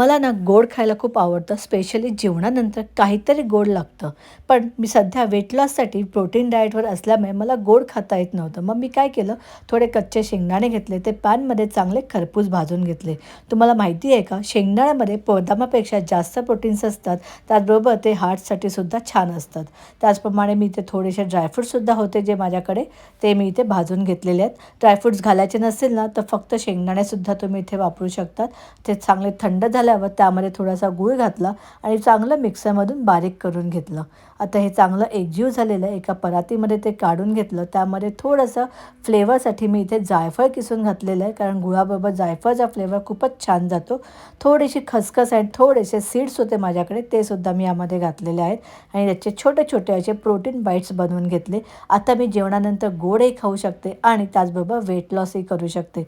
मला ना गोड खायला खूप आवडतं स्पेशली जेवणानंतर काहीतरी गोड लागतं. पण मी सध्या वेट लॉससाठी प्रोटीन डाएटवर असल्यामुळे मला गोड खाता येत नव्हतं. मग मी काय केलं थोडे कच्चे शेंगदाणे घेतले ते पॅनमध्ये चांगले खरपूस भाजून घेतले. तुम्हाला माहिती आहे का शेंगदाण्यामध्ये बदामापेक्षा जास्त प्रोटीन्स असतात त्याचबरोबर ते हार्टसाठी सुद्धा छान असतात. त्याचप्रमाणे मी इथे थोडेसे ड्रायफ्रूटसुद्धा होते जे माझ्याकडे ते मी इथे भाजून घेतलेले आहेत. ड्रायफ्रूट्स घालायचे नसेल ना तर फक्त शेंगदाणेसुद्धा तुम्ही इथे वापरू शकतात. ते चांगले थंड झाले झाल्यावर त्यामध्ये थोडासा गूळ घातला आणि चांगलं मिक्सरमधून बारीक करून घेतलं. आता हे चांगलं एकजीव झालेलं आहे. एका परातीमध्ये ते काढून घेतलं. त्यामध्ये थोडंसं फ्लेवरसाठी मी इथे जायफळ किसून घातलेलं आहे. कारण गुळाबरोबर जायफळचा फ्लेवर खूपच छान जातो. थोडीशी खसखस आणि थोडेसे सीड्स होते माझ्याकडे ते सुद्धा मी यामध्ये घातलेले आहेत. आणि त्याचे छोटे छोटे असे प्रोटीन बाईट्स बनवून घेतले. आता मी जेवणानंतर गोडही खाऊ शकते आणि त्याचबरोबर वेट लॉसही करू शकते.